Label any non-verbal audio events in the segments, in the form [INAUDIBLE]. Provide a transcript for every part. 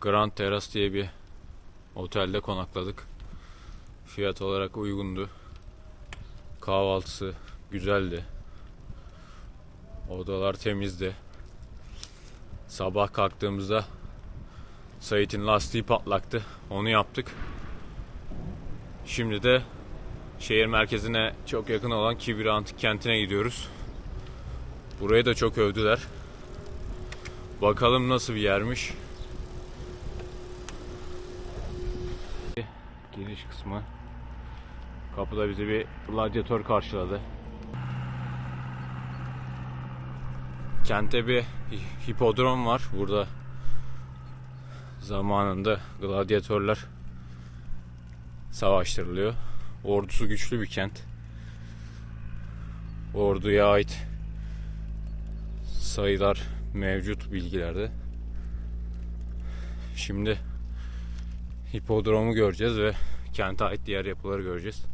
Grand Terrace diye bir otelde konakladık. Fiyat olarak uygundu. Kahvaltısı güzeldi. Odalar temizdi. Sabah kalktığımızda Sait'in lastiği patlaktı. Onu yaptık. Şimdi de şehir merkezine çok yakın olan Kibri Antik Kenti'ne gidiyoruz. Burayı da çok övdüler. Bakalım nasıl bir yermiş. Giriş kısmı. Kapıda bizi bir gladyatör karşıladı. Kente bir hi- hipodrom var. Burada zamanında gladyatörler savaştırılıyor. Ordusu güçlü bir kent. Orduya ait sayılar mevcut bilgilerde. Şimdi hipodromu göreceğiz ve kente ait diğer yapıları göreceğiz.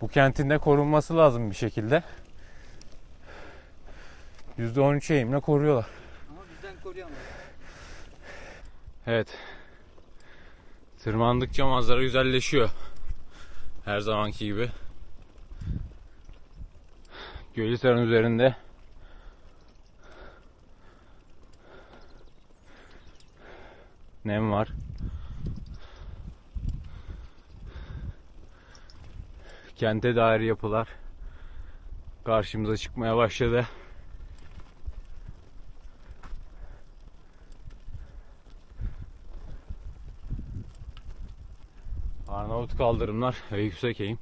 Bu kentin de korunması lazım bir şekilde. %13 eğimle koruyorlar. Ama bizden koruyamaz. Evet. Tırmandıkça manzara güzelleşiyor. Her zamanki gibi. Gölhisar'ın üzerinde nem var. Kente dair yapılar karşımıza çıkmaya başladı. Arnavut kaldırımlar ve yüksek eğim.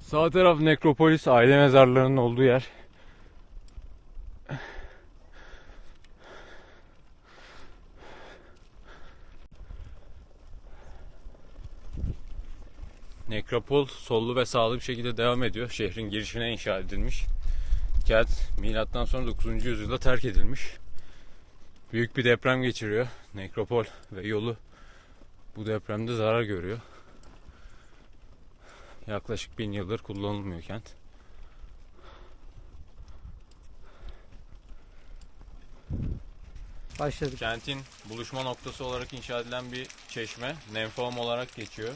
Sağ taraf nekropolis aile mezarlarının olduğu yer. Nekropol sollu ve sağlı bir şekilde devam ediyor. Şehrin girişine inşa edilmiş. Kent milattan sonra 9. yüzyılda terk edilmiş. Büyük bir deprem geçiriyor. Nekropol ve yolu bu depremde zarar görüyor. Yaklaşık bin yıldır kullanılmıyor kent. Başladık. Kentin buluşma noktası olarak inşa edilen bir çeşme, Nemfeum olarak geçiyor.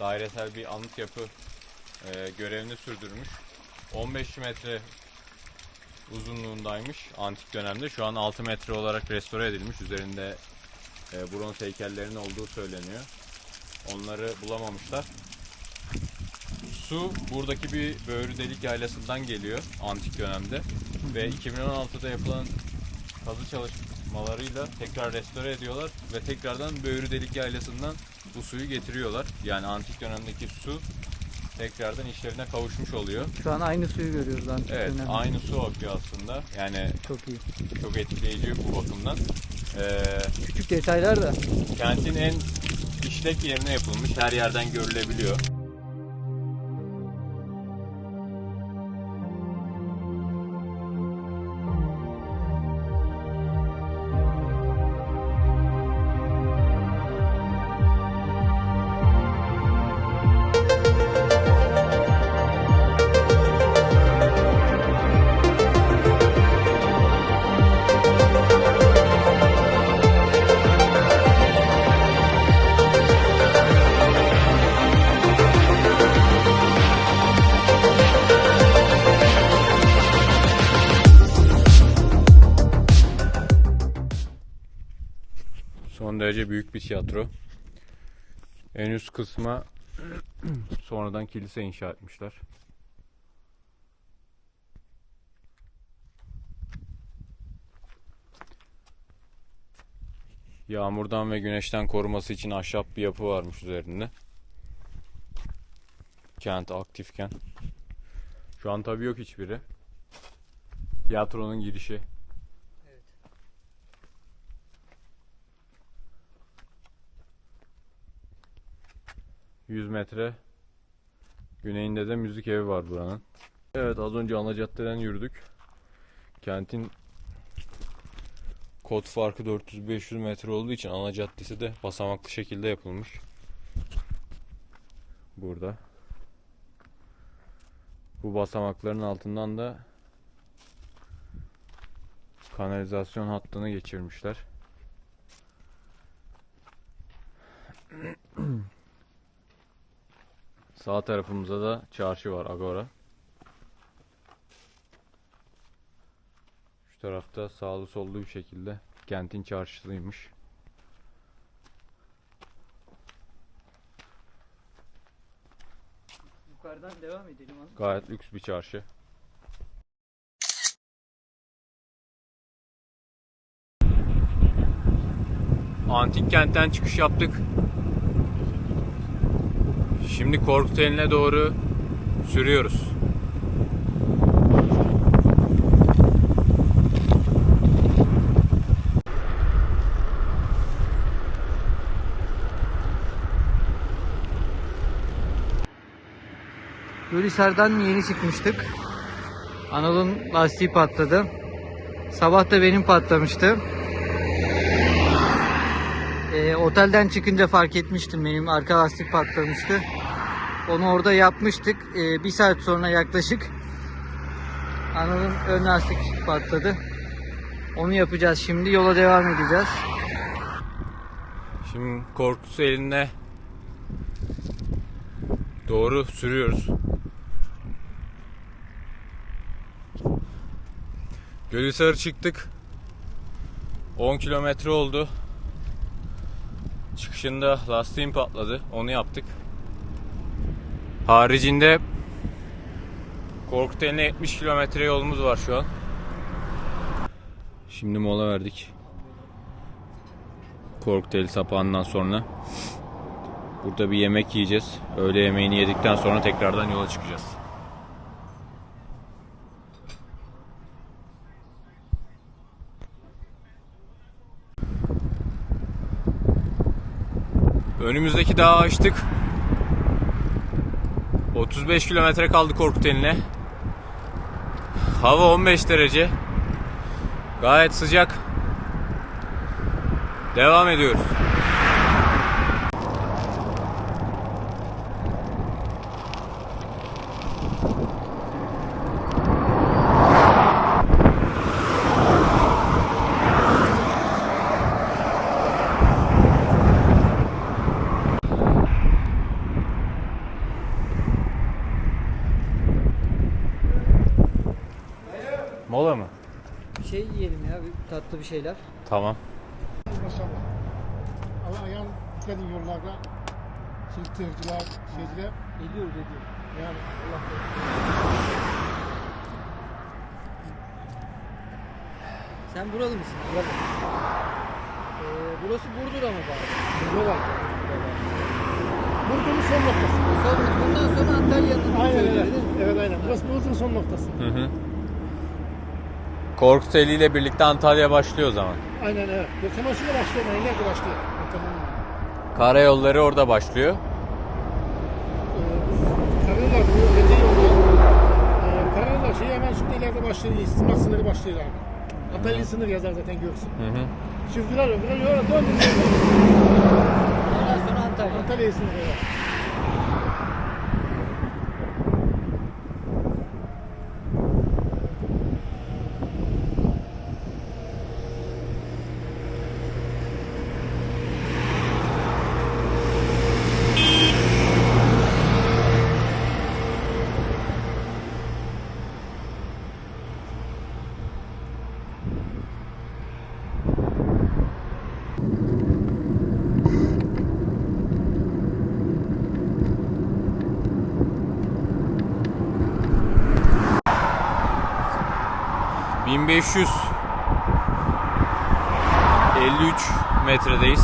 Dairesel bir anıt yapı e, görevini sürdürmüş. 15 metre uzunluğundaymış antik dönemde. Şu an 6 metre olarak restore edilmiş. Üzerinde e, bronz heykellerin olduğu söyleniyor. Onları bulamamışlar. Su buradaki bir böğrü delik yaylasından geliyor antik dönemde. Ve 2016'da yapılan kazı çalışmalarıyla tekrar restore ediyorlar ve tekrardan Böğrü Delik Yaylası'ndan bu suyu getiriyorlar. Yani antik dönemdeki su tekrardan işlevine kavuşmuş oluyor. Şu an aynı suyu görüyoruz antik Evet, dönemde. aynı su akıyor aslında. Yani Çok iyi. çok etkileyici bu bakımdan. Ee, Küçük detaylar da. kentin en işlek yerine yapılmış. Her yerden görülebiliyor. Derece büyük bir tiyatro. En üst kısma [CLEARS THROAT] sonradan kilise inşa etmişler. Yağmurdan ve güneşten koruması için ahşap bir yapı varmış üzerinde. Kent aktifken. Şu an tabii yok hiçbiri. Tiyatronun girişi. 100 metre güneyinde de müzik evi var buranın. Evet az önce ana caddeden yürüdük. Kentin kod farkı 400-500 metre olduğu için ana caddesi de basamaklı şekilde yapılmış. Burada. Bu basamakların altından da Kanalizasyon hattını geçirmişler. [CLEARS THROAT] Sağ tarafımızda da çarşı var Agora. Şu tarafta sağlı sollu bir şekilde kentin çarşısıymış. Yukarıdan devam edelim abi. Gayet lüks bir çarşı. Antik kentten çıkış yaptık. Şimdi Korkuteli'ne doğru sürüyoruz. Gölhisar'dan yeni çıkmıştık. Anadolu'nun lastiği patladı. Sabah da benim patlamıştı. Otelden çıkınca fark etmiştim benim arka lastik patlamıştı. Onu orada yapmıştık. Ee, bir saat sonra yaklaşık Anadolu'nun ön lastik patladı. Onu yapacağız şimdi. Yola devam edeceğiz. Şimdi Korkuteli'ne doğru sürüyoruz. Gölhisar'a çıktık. 10 kilometre oldu. Çıkışında lastiğim patladı. Onu yaptık. Haricinde Korkuteli'ne 70 kilometre yolumuz var şu an. Şimdi mola verdik. Korkuteli sapağından sonra. Burada bir yemek yiyeceğiz. Öğle yemeğini yedikten sonra tekrardan yola çıkacağız. Önümüzdeki dağı açtık. 35 kilometre kaldı Korkuteli'ne. Hava 15 derece. Gayet sıcak. Devam ediyoruz. Mola mı? Bir şey yiyelim ya. Bir tatlı bir şeyler. Tamam. Maşallah. Allah ayağın dikkat edin yollarda. Şimdi tırcılar, şeyciler. Ediyoruz ediyoruz. Yani Allah Sen buralı mısın? Buralı. Ee, burası Burdur ama bari. korusun. var. Burdur'un son noktası. Sonra, bundan sonra Antalya'nın Aynen mi? Evet aynen. Burası Burdur'un son noktası. Hı hı. Korkuteli ile birlikte Antalya başlıyor o zaman. Aynen evet. Şurada başlıyor. İleride başlıyor. Karayolları orada başlıyor. Ee, Karayollar bu öte yolu. Ee, Karayollar şey hemen şimdi ileride başlıyor. İstimlak sınırı başlıyor abi. Antalya sınır yazar zaten görürsün. Hı hı. Şimdi Viral Viral yola dön. Ondan sonra Antalya. Antalya sınırı var. ...1500... ...53 metredeyiz.